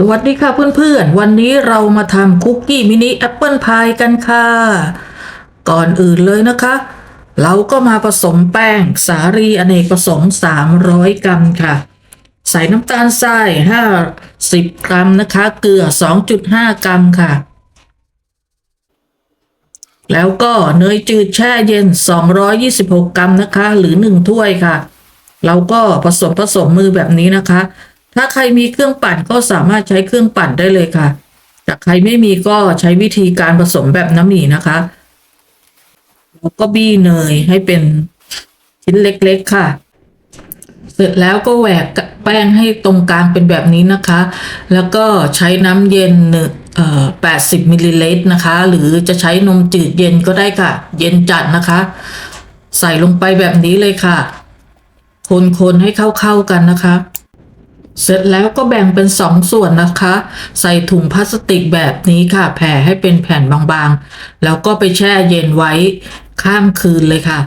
สวัสดีค่ะเพื่อนๆ วันนี้เรามาทำคุกกี้มินิแอปเปิลพายกันค่ะ ก่อนอื่นเลยนะคะ เราก็มาผสมแป้งสาลีอเนกประสงค์ 300 กรัมค่ะ ใส่น้ำตาลทราย 50 กรัมนะคะ เกลือ 2.5 กรัมค่ะ แล้วก็เนยจืดแช่เย็น 226 กรัมนะคะ หรือ 1 ถ้วยค่ะ เราก็ผสมผสมมือแบบนี้นะคะ ถ้าใครมีเครื่องปั่นก็สามารถใช้เครื่องปั่นได้เลยค่ะ แต่ใครไม่มีก็ใช้วิธีการผสมแบบน้ำหมี่นะคะแล้วก็บี้เนยให้เป็นชิ้นเล็ก ๆ ค่ะ เสร็จแล้วก็แหวกแป้งให้ตรงกลางเป็นแบบนี้นะคะ แล้วก็ใช้น้ำเย็นหนึ่งเอ่อ80มิลลิลิตรนะคะ หรือจะใช้นมจืดเย็นก็ได้ค่ะ เย็นจัดนะคะ ใส่ลงไปแบบนี้เลยค่ะ คนๆให้เข้าๆกันนะคะ เสร็จแล้วก็แบ่งเป็นสองส่วนนะคะ ใส่ถุงพลาสติกแบบนี้ค่ะ แผ่ให้เป็นแผ่นบางๆ แล้วก็ไปแช่เย็นไว้ข้ามคืนเลยค่ะ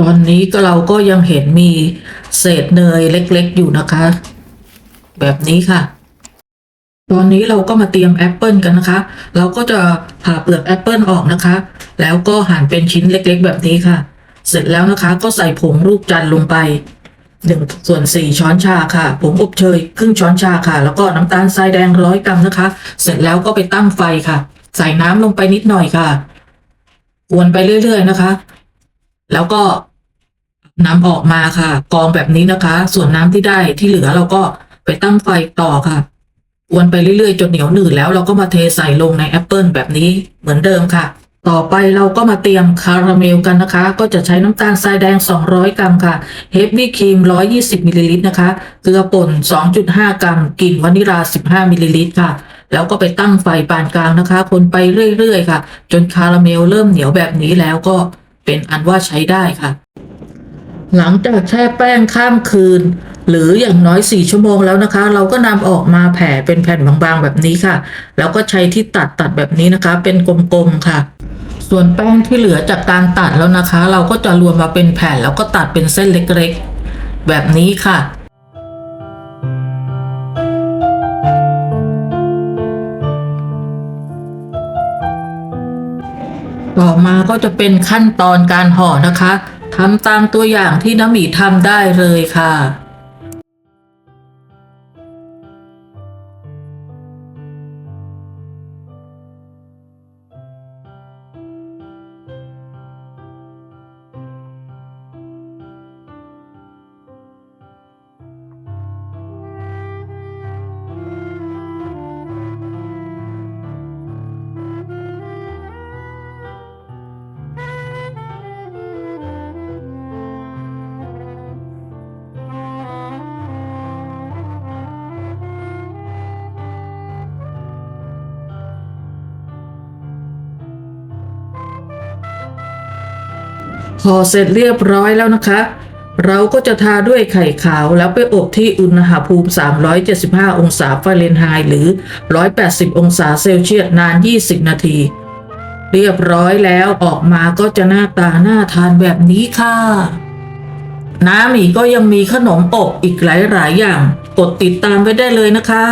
ตอนนี้ก็เราก็ยังเห็นมีเศษเนยเล็กๆอยู่นะคะ แบบนี้ค่ะ ตอนนี้เราก็มาเตรียมแอปเปิลกันนะคะ เราก็จะผ่าเปลือกแอปเปิลออกนะคะ แล้วก็หั่นเป็นชิ้นเล็กๆ แบบนี้ค่ะ เสร็จแล้วนะคะก็ใส่ผงลูกจันทร์ลงไป หนึ่งส่วนสี่ช้อนชาค่ะ ผงอบเชยครึ่งช้อนชาค่ะ แล้วก็น้ำตาลทรายแดงร้อยกรัมนะคะ เสร็จแล้วก็ไปตั้งไฟค่ะ ใส่น้ำลงไปนิดหน่อยค่ะกวนไปเรื่อย ๆ นะคะ แล้วก็น้ำออกมาค่ะ กองแบบนี้นะคะ ส่วนน้ำที่ได้ที่เหลือเราก็ไปตั้งไฟต่อค่ะกวนไปเรื่อยๆ จนเหนียวหนืดแล้วเราก็มาเทใส่ลงในแอปเปิลแบบนี้เหมือนเดิมค่ะ ต่อไปเราก็มาเตรียมคาราเมลกันนะคะ ก็จะใช้น้ำตาลทรายแดง 200 กรัมค่ะเฮฟวี่ครีม 120 มิลลิลิตรนะคะ เกลือป่น 2.5 กรัมกลิ่นวานิลา 15 มิลลิลิตรค่ะ แล้วก็ไปตั้งไฟปานกลางนะคะ คนไปเรื่อยๆ ค่ะ จนคาราเมลเริ่มเหนียวแบบนี้แล้วก็เป็นอันว่าใช้ได้ค่ะ หลังจากแช่แป้งข้ามคืน หรืออย่างน้อย 4 ชั่วโมงแล้วนะคะ เราก็นำออกมาแผ่เป็นแผ่นบางๆแบบนี้ค่ะ แล้วก็ใช้ที่ตัดตัดแบบนี้นะคะ เป็นกลมๆค่ะ ส่วนแป้งที่เหลือจากการตัดแล้วนะคะ เราก็จะรวมมาเป็นแผ่นแล้วก็ตัดเป็นเส้นเล็กๆ แบบนี้ค่ะต่อมาก็จะเป็นขั้นตอนการห่อนะคะทำตามตัวอย่างที่น้ำหมีทำได้เลยค่ะ พอเสร็จเรียบร้อยแล้วนะคะ เราก็จะทาด้วยไข่ขาวแล้วไปอบที่อุณหภูมิ 375 องศาฟาเรนไฮต์หรือ 180 องศาเซลเซียสนาน 20 นาที เรียบร้อยแล้วออกมาก็จะหน้าตาน่าทานแบบนี้ค่ะน้าหมีก็ยังมีขนมอบอีกหลาย ๆ อย่าง กดติดตามไว้ได้เลยนะคะ